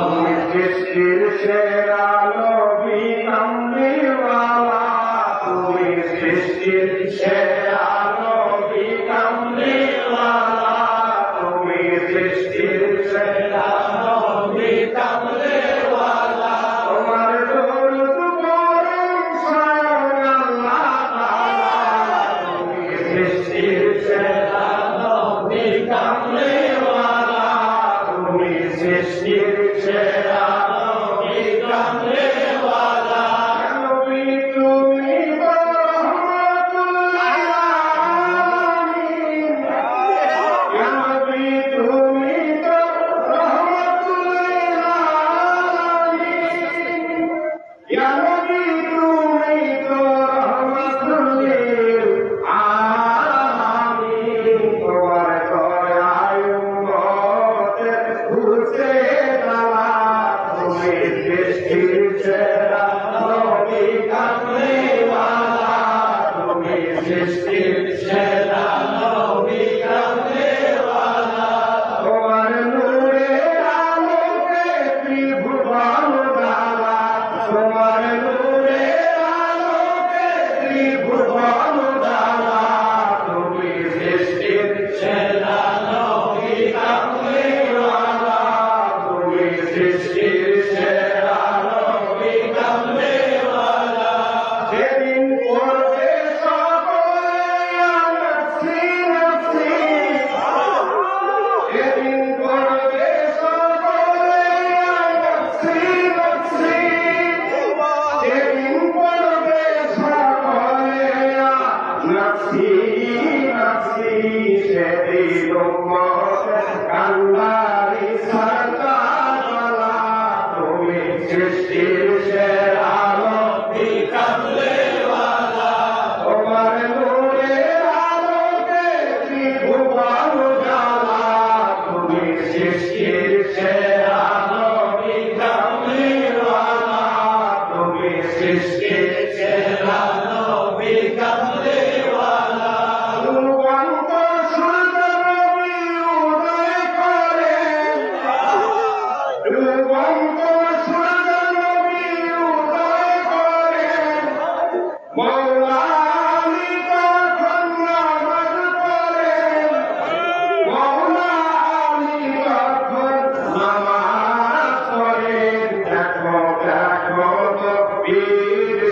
সৃষ্টির সেরা নবী কামলিওয়ালা তুমি সৃষ্টির সেরা নবী কামলিওয়ালা তুমি সৃষ্টির সেরা নবী কামলিওয়ালা তোমার দরুদ পড়ে স্বয়ং আল্লাহ তাআলা তুমি সৃষ্টির সেরা নবী কামলিওয়ালা Christi, Waterloo.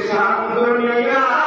Sampurnia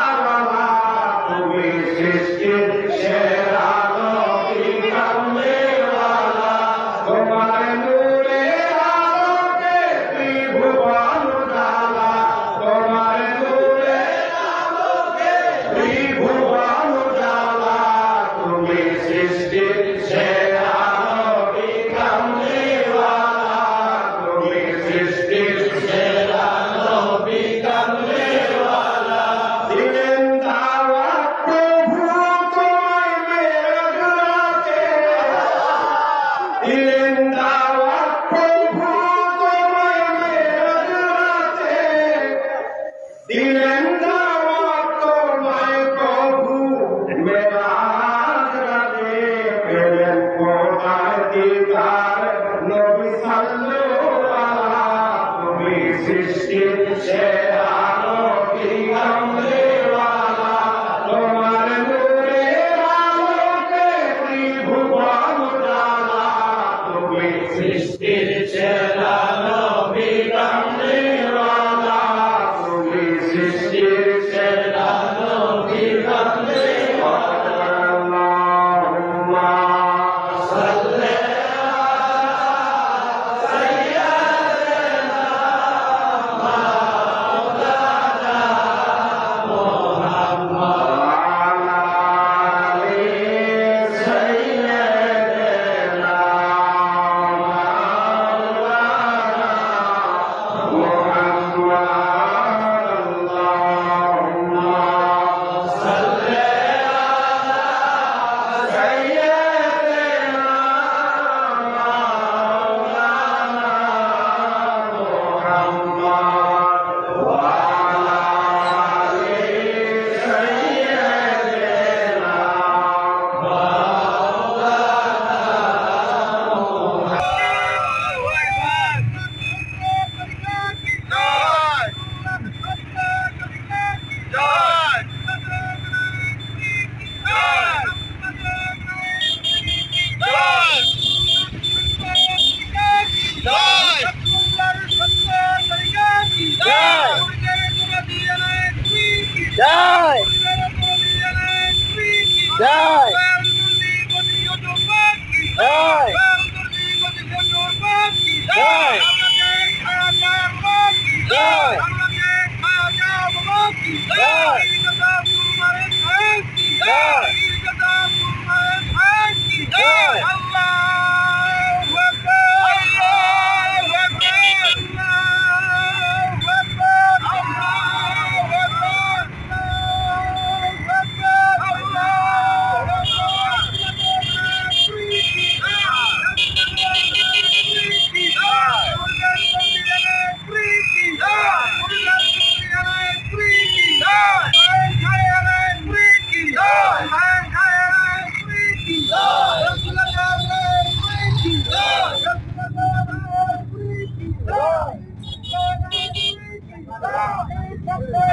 Yes, sir.